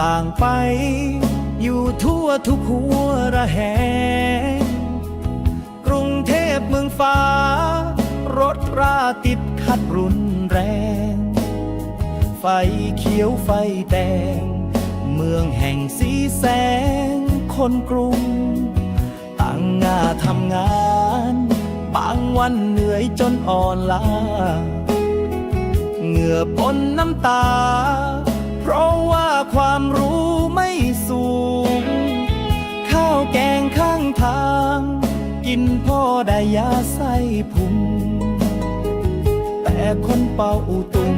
ต่างไป อยู่ทั่วทุกหัวระแหง กรุงเทพเมืองฟ้า รถราติดขัดรุนแรง ไฟเขียวไฟแดง เมืองแห่งสีแสง คนกรุงตั้งหน้าทำงาน บางวันเหนื่อยจนอ่อนล้า เหงื่อปนน้ำตา เพราะว่าความรู้ไม่สูง ข้าวแกงข้างทาง กินพ่อได้ยาไส้พุง แต่คนเป่าตุง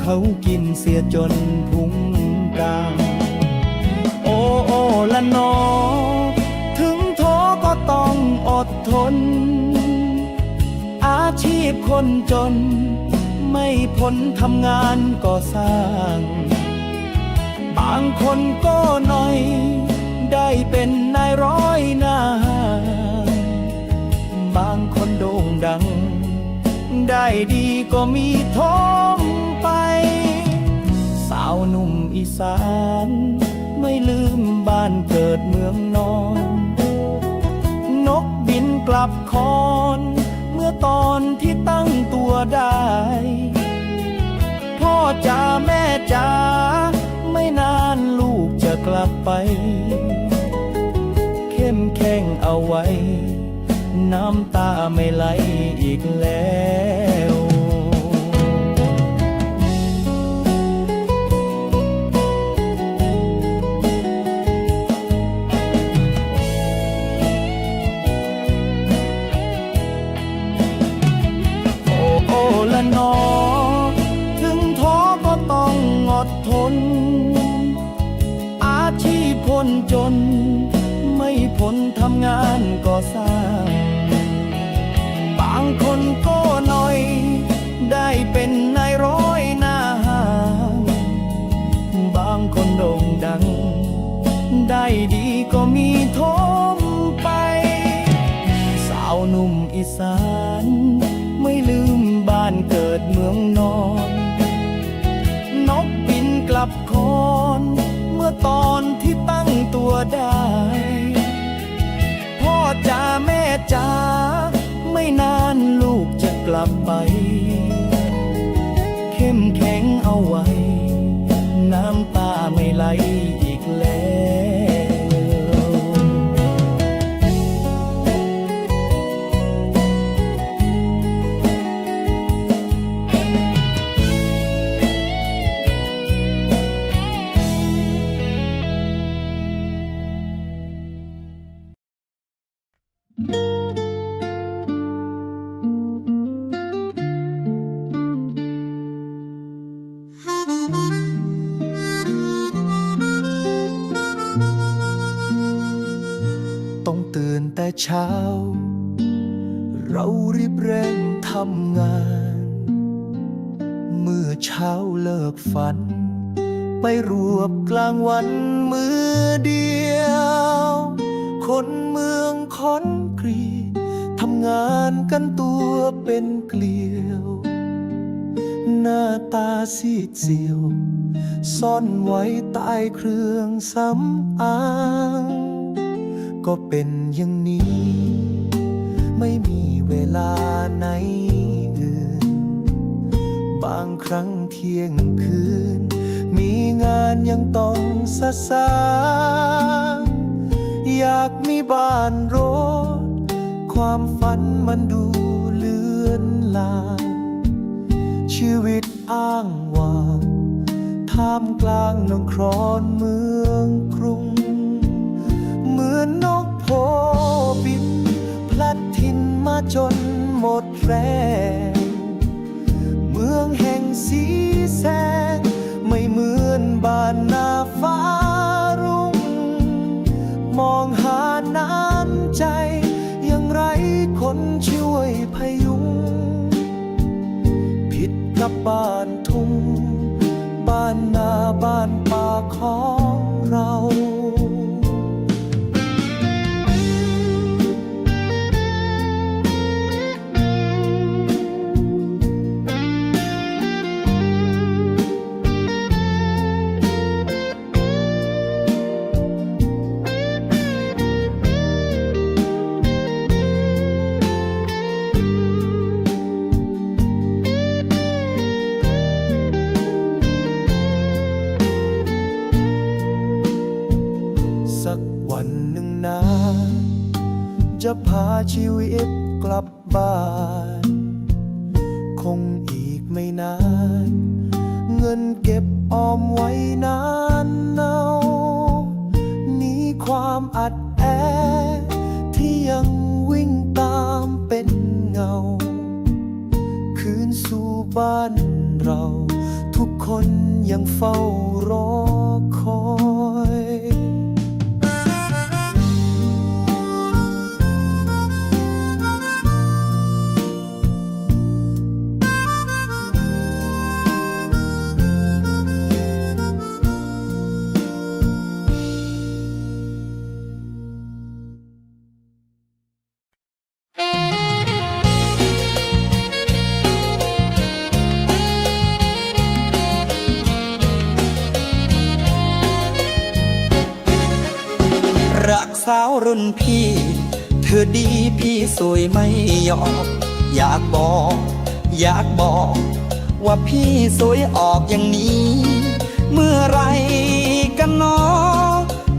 เขากินเสียจนพุงกางโอ้โอละนอ ถึงท้อก็ต้องอดทน อาชีพคนจน ไม่พ้นทำงานก่อสร้าง บางคนก็หน่อย ได้เป็นนายร้อยหน้า บางคนโด่งดัง ได้ดีก็มีท้องไป สาวหนุ่มอีสาน ไม่ลืมบ้านเกิดเมืองนอน นกบินกลับคอน ตอนที่ตั้งตัวได้ พ่อจ๋าแม่จ๋าไม่นานลูกจะกลับไป เข้มแข็งเอาไว้ น้ำตาไม่ไหลอีกแล้ว เมืองนอน นกบินกลับคอน เมื่อตอนที่ตั้งตัวได้ พ่อจ๋าแม่จ๋าไม่นานลูกจะกลับไป เข้มแข็งเอาไว้ น้ำตาไม่ไหล ช้า เรารีบเร่งทำงาน เมื่อเช้าเลิกฝัน ไปรวบกลางวันมือเดียว คนเมืองคอนกรีตทำงานกันตัวเป็นเกลียว หน้าตาซีดเซียว ซ่อนไว้ใต้เครื่องสำอาง ก็เป็นอย่างนี้ ไม่มีเวลาไหนอื่น บางครั้งเที่ยงคืน มีงานยังต้องสะสางอยากมีบ้านรถ ความฝันมันดูเลือนลางชีวิตอ้างว่างท่ามกลางนครเมืองกรุง จนหมดแรง เมืองแห่งสีแสง ไม่เหมือนบ้านนาฟ้ารุ่ง มองหาน้ำใจ ยังไรคนช่วยพยุง ผิดกับบ้านทุ่ง บ้านนาบ้านป่าของเรา จะพาชีวิตกลับบ้าน คงอีกไม่นาน เงินเก็บออมไว้นานเนาหนี้ความอัดแอ ที่ยังวิ่งตามเป็นเงา คืนสู่บ้านเรา ทุกคนยังเฝ้ารอ สาวรุ่นพี่ เธอดีพี่สวยไม่ยอมอยากบอก อยากบอก ว่าพี่สวยออกอย่างนี้ เมื่อไรกันเนอ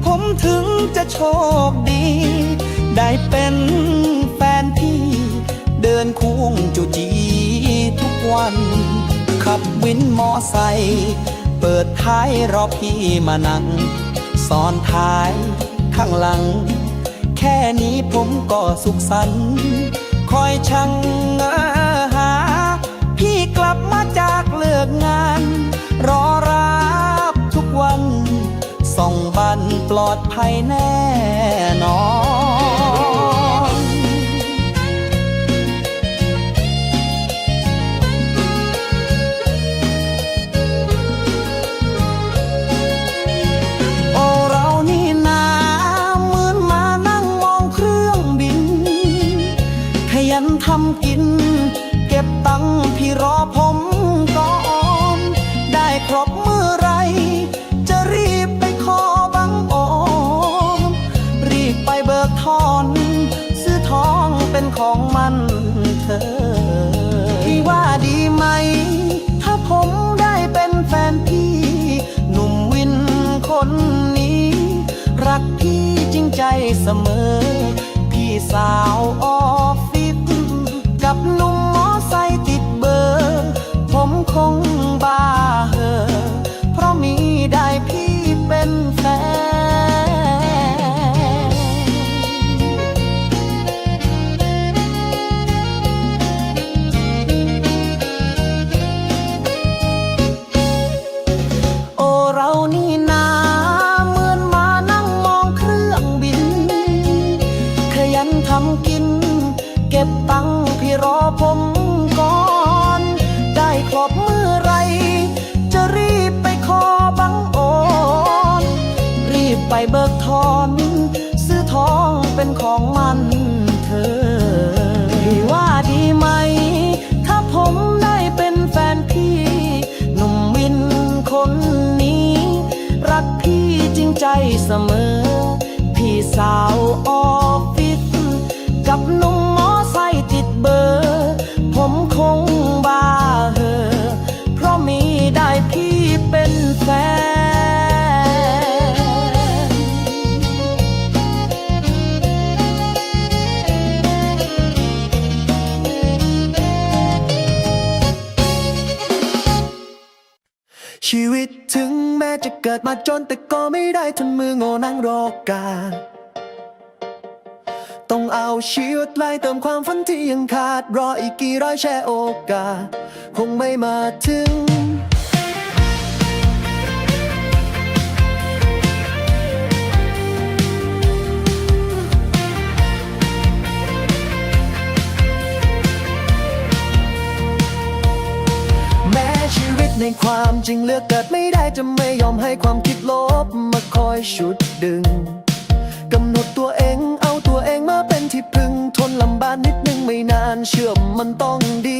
ผมถึงจะโชคดี ได้เป็นแฟนพี่ เดินคุ้งจูจีทุกวัน ขับวินมอไซค์เปิดท้ายรอพี่มานั่งซ้อนท้าย ข้างหลัง แค่นี้ผมก็สุขสันต์คอยชังหา พี่กลับมาจากเลิกงาน รอรับทุกวัน ส่องบันปลอดภัยแน่นอน เกิดมาจนแต่ก็ไม่ได้ทนมือโง่นั่งรอการต้องเอาชีวิตไล่เติมความฝันที่ยังขาด รออีกกี่ร้อยแช่โอกาสคงไม่มาถึง ในความจริงเลือกเกิดไม่ได้จะไม่ยอมให้ความคิดลบมาคอยชุดดึงกำหนดตัวเองเอาตัวเองมาเป็นที่พึ่งทนลำบากนิดนึงไม่นานเชื่อมมันต้องดี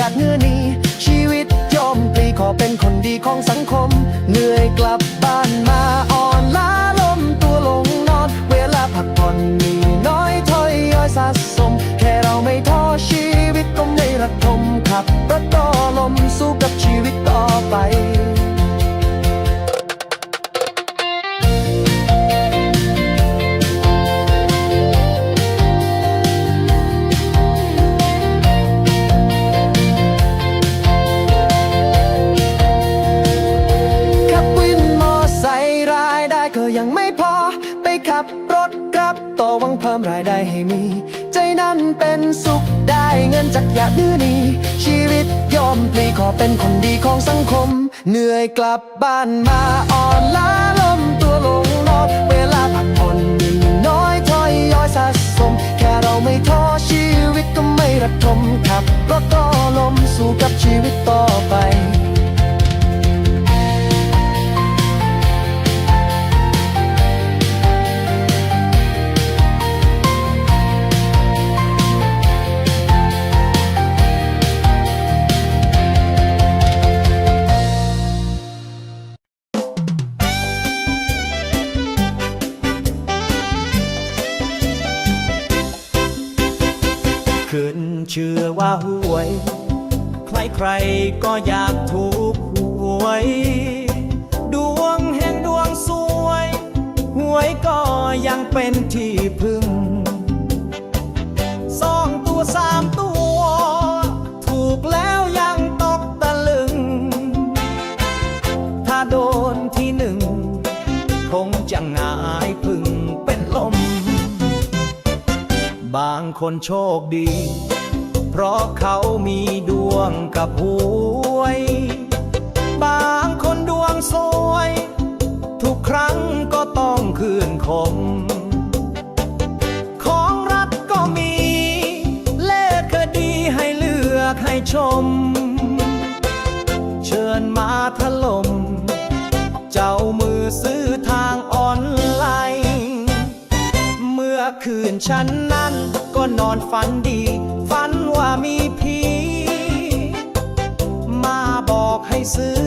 อยากเงื่อนี้ชีวิตยอมปลีขอเป็นคนดีของสังคม เหนื่อยกลับ อยากดื้อนีชีวิตยอมพลีขอเป็นคนดีของสังคม เหนื่อยกลับบ้านมาอ่อนล้าลมตัวลงนอนเวลาพักผ่อนมีน้อยถอยย้อยสะสม แค่เราไม่ท้อชีวิตก็ไม่ระทมครับ ก็อยากถูกหวย ดวงแห่งดวงสวย หวยก็ยังเป็นที่พึ่งสองตัวสามตัว ถูกแล้วยังตกตะลึง ถ้าโดนที่หนึ่ง คงจะหงายพึ่งเป็นลม บางคนโชคดี เพราะเขามีดวงกับหวย บางคนดวงสวย ทุกครั้งก็ต้องคืนคม ของรัฐก็มี เลขคดีให้เลือกให้ชม เชิญมาถล่ม เจ้ามือซื้อทางออนไลน์ เมื่อคืนฉันนั้นก็นอนฝันดี มีผีมาบอกให้ซื้อ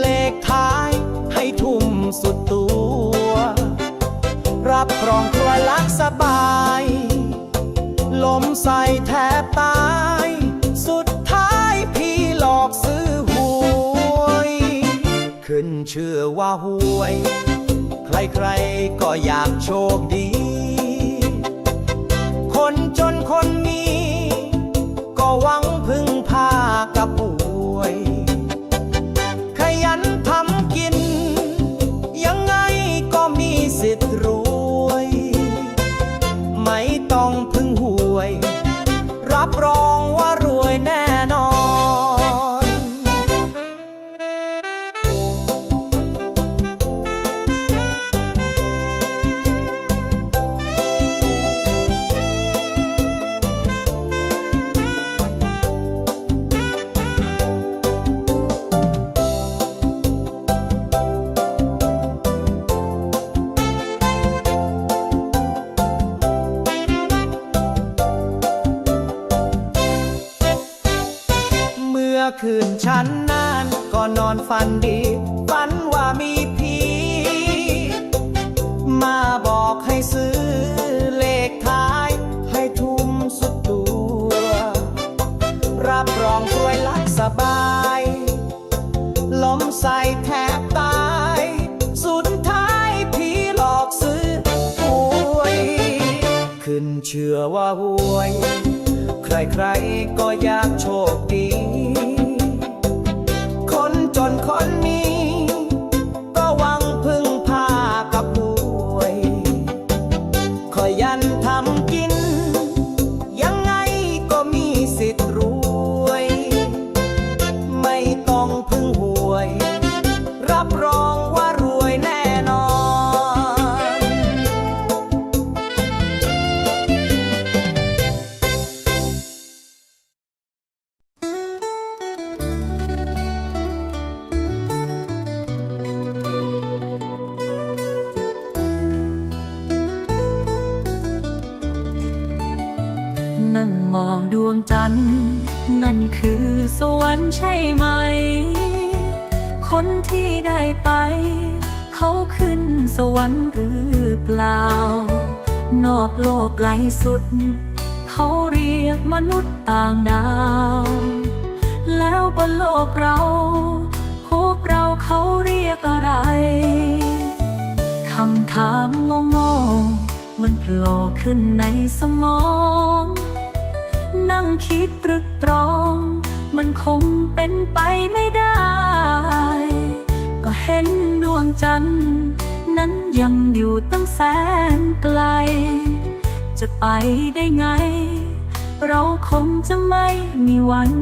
เลขท้ายให้ทุ่มสุดตัว รับรองครัวลักสบาย ลมใส่แทบตาย สุดท้ายพี่หลอกซื้อหวย ขึ้นเชื่อว่าหวย ใครๆก็อยากโชคดี วัง คืนฉันนั้นก็นอนฝันดี ฝันว่ามีผีมาบอกให้ซื้อเลขท้ายให้ทุ่มสุดตัว รับรองรวยลักสบาย ล้มใส่แทบตาย สุดท้ายผีหลอกซื้อหวย ขึ้นเชื่อว่าหวย ใครๆก็อยากโชคดี วรรค์หรือเปล่า นอกโลกไกลสุด เขาเรียกมนุษย์ต่างดาว แล้วบนโลกเราพวกเราเขาเรียกอะไรคำถามงงๆมันโผล่ขึ้นในสมอง นั่งคิดตรึกตรอง มันคงเป็นไปไม่ได้ ก็เห็นดวงจันทร์ นั้นยังอยู่ตั้งแสนไกล จะไปได้ไง เราคงจะไม่มีวัน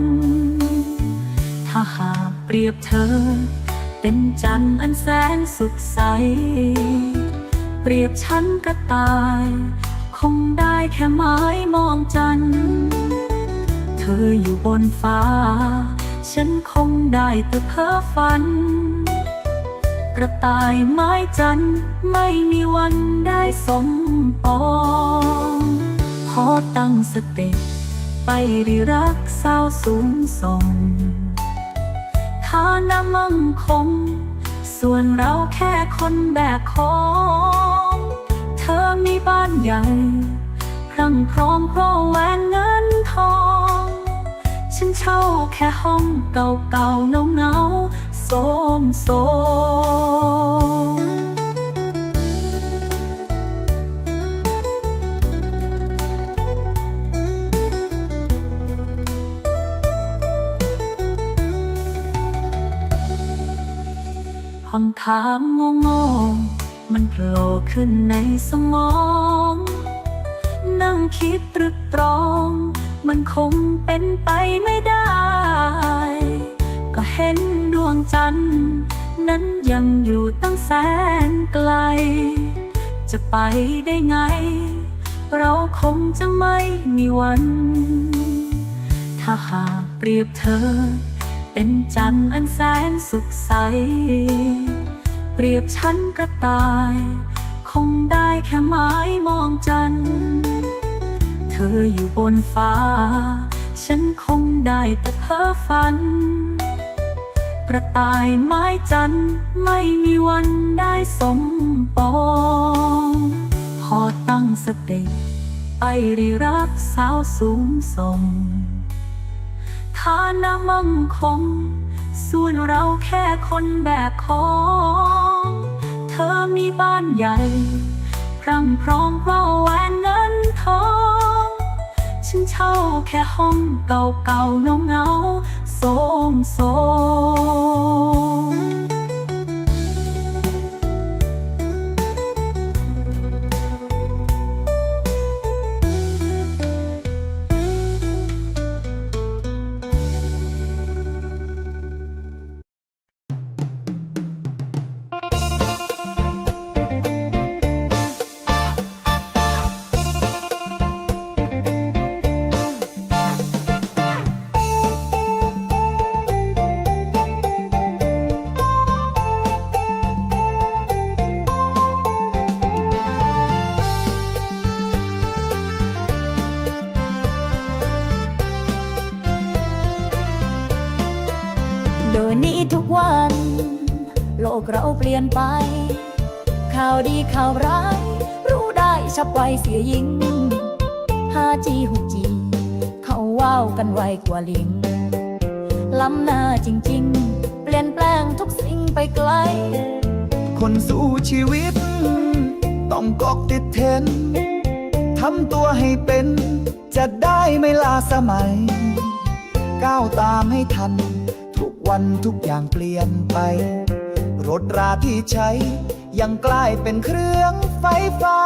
ถ้าหากเปรียบเธอ เป็นจันทร์อันแสนสุดใส เปรียบฉันกระต่าย คงได้แค่ไม้มองจันทร์เธออยู่บนฟ้า ฉันคงได้แต่เพ้อฝัน กระต่ายไม้จันไม่มีวันได้สมปองขอตั้งสติไปริรักสาวสูงส่งฐานะมั่งคง ส่วนเราแค่คนแบกของ เธอมีบ้านใหญ่พรั่งพร้อมเพราะแหวนเงินทอง ฉันเช่าแค่ห้องเก่าๆเงาๆ สมสมคำถามงงๆมันโผล่ขึ้นในสมอง นั่งคิดตรึกตรอง มันคงเป็นไปไม่ได้ ก็เห็น วงจันทร์ นั้นยังอยู่ตั้งแสนไกล จะไปได้ไง เราคงจะไม่มีวัน ถ้าหากเปรียบเธอ เป็นจันทร์อันแสนสุขใส เปรียบฉันกระต่าย คงได้แค่ไม้มองจันทร์เธออยู่บนฟ้า ฉันคงได้แต่เพ้อฝัน กระต่ายไม้จันทร์ไม่มีวันได้สมปองพอตั้งสติไปริรักสาวสูงส่งฐานะมั่งคง ส่วนเราแค่คนแบกของ เธอมีบ้านใหญ่พรั่งพร้อมเพราแหวนเงินทอง ฉันเช่าแค่ห้องเก่าๆเงาๆ สมสมาวร้าย รู้ได้ฉับไวเสียยิ่ง 5G 6G เขาว้าวกันไวกว่าลิง ล้ำหน้าจริงๆ เปลี่ยนแปลงทุกสิ่งไปไกล คนสู้ชีวิต ต้องกอกติดเทรนทำตัวให้เป็น จะได้ไม่ลาสมัย ก้าวตามให้ทัน ทุกวันทุกอย่างเปลี่ยนไป รถราที่ใช้ ยังกลายเป็นเครื่องไฟฟ้า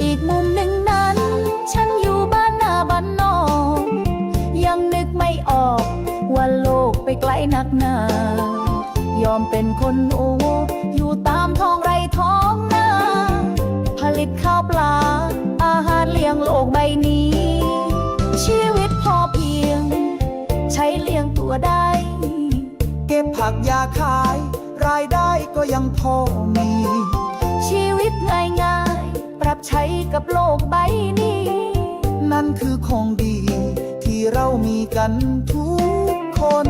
อีกมุมหนึ่งนั้น ฉันอยู่บ้านนาบ้านนอก ยังนึกไม่ออกว่าโลกไปไกลนักหนา ยอมเป็นคนโอ้อยู่ตามท้องไร่ท้องนา ผลิตข้าวปลา อาหารเลี้ยงโลกใบนี้ ชีวิตพอเพียง ใช้เลี้ยงตัวได้ เก็บผักยาขาย รายได้ก็ยังพอมี ชีวิตง่ายๆปรับใช้กับโลกใบนี้ นั่นคือของดีที่เรามีกันทุกคน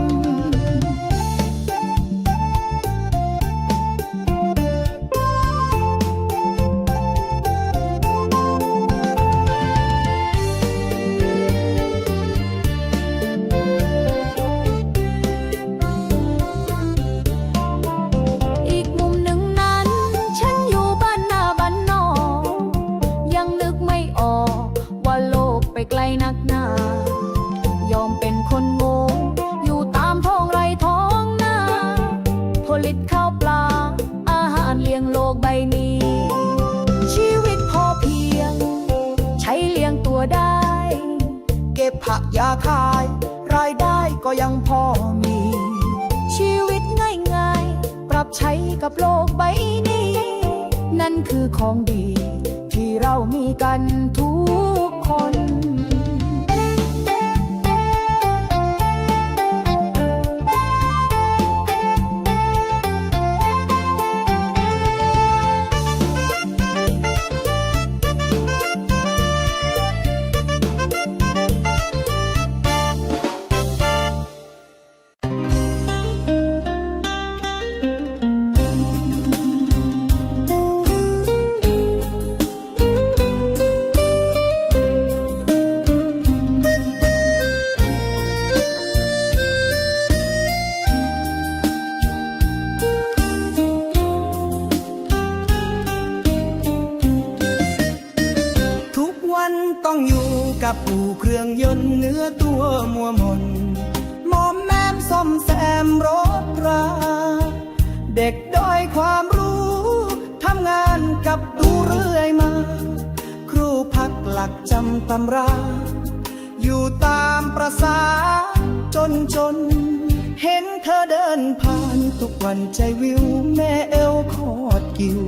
ใจวิว แม่เอวคอดกิว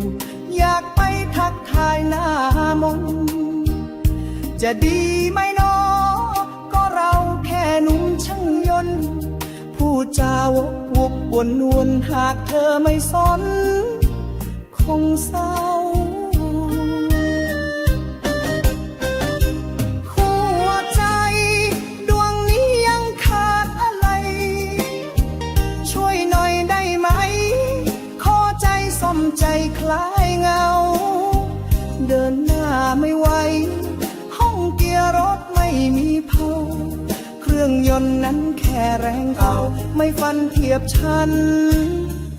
อยากไปทักทายหน้ามนจะดีไหมนอก็เราแค่นุ่มช่างยนต์ผู้จาวกวกวนวนหากเธอไม่สน คงเศร้า เดินหน้าไม่ไหว ห้องเกียร์รถไม่มีเผาเครื่องยนต์นั้นแค่แรงเอา ไม่ฟันเทียบฉัน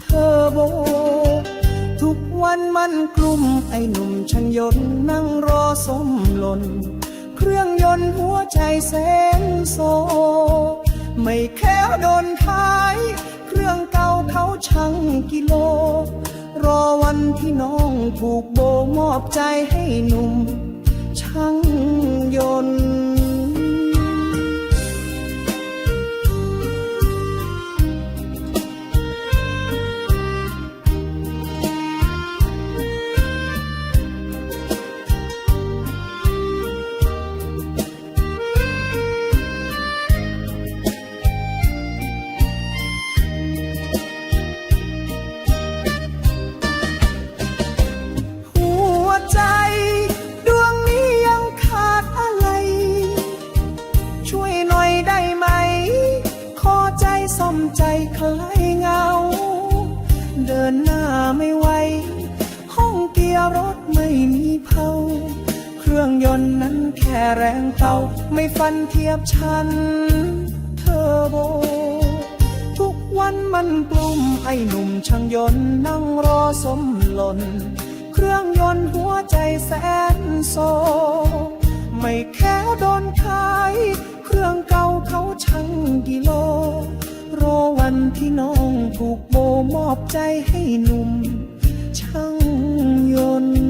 เทอร์โบ ทุกวันมันกลุ่มไอ้หนุ่มช่างยนต์นั่งรอสมหล่น เครื่องยนต์หัวใจแสนโซ ไม่แค่โดนขาย เครื่องเก่าเขาชั่งกิโล รอวันที่น้องผูกโบมอบใจให้หนุ่มช่างยนต์ นนั้นแค่แรงเตาไม่ฟันเทียบฉันเทอโบ ทุกวันมันกลุ่มไอ้หนุ่มช่างยนต์นั่งรอสมหล่น เครื่องยนต์หัวใจแสนโซ ไม่แค่โดนขาย เครื่องเก่าเขาชั่งกิโล รอวันที่น้องผูกโบมอบใจให้หนุ่มช่างยนต์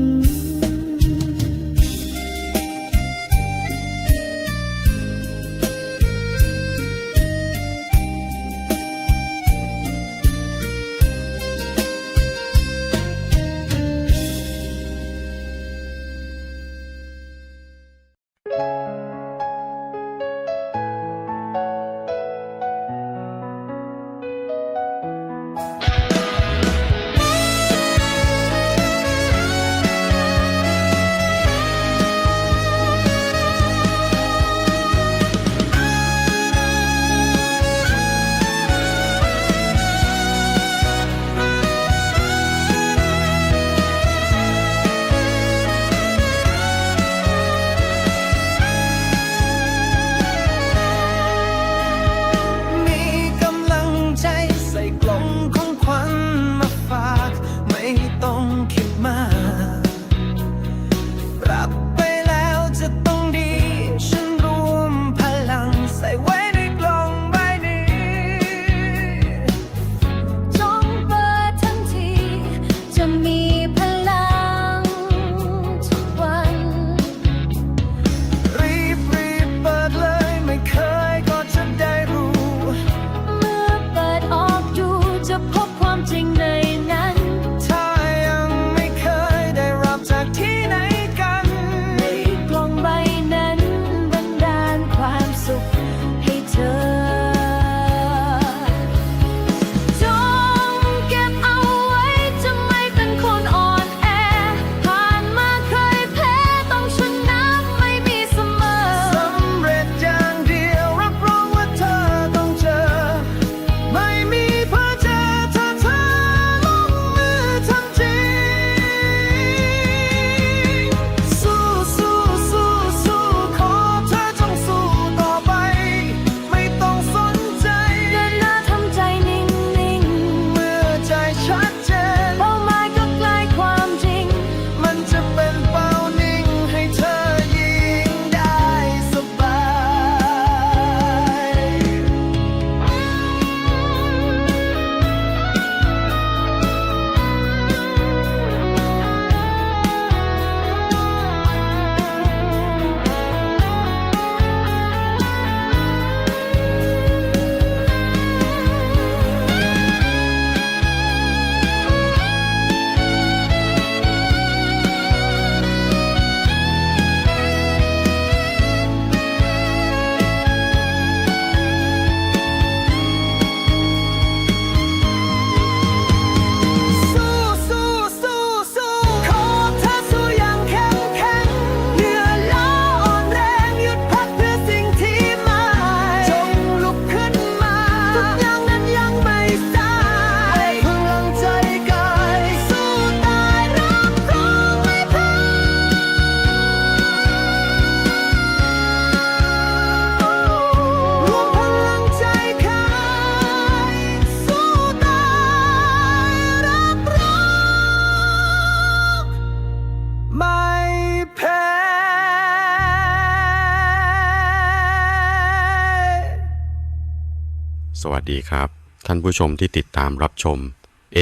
ดีครับ ท่านผู้ชมที่ติดตามรับชม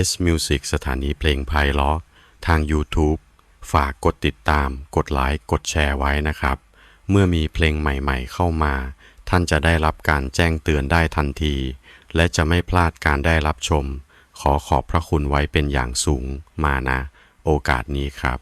S Music สถานีเพลงไพเราะทาง YouTube ฝากกดติดตาม กดไลค์ กดแชร์ไว้นะครับ เมื่อมีเพลงใหม่ๆ เข้ามา ท่านจะได้รับการแจ้งเตือนได้ทันที และจะไม่พลาดการได้รับชม ขอขอบพระคุณไว้เป็นอย่างสูงมานะ โอกาสนี้ครับ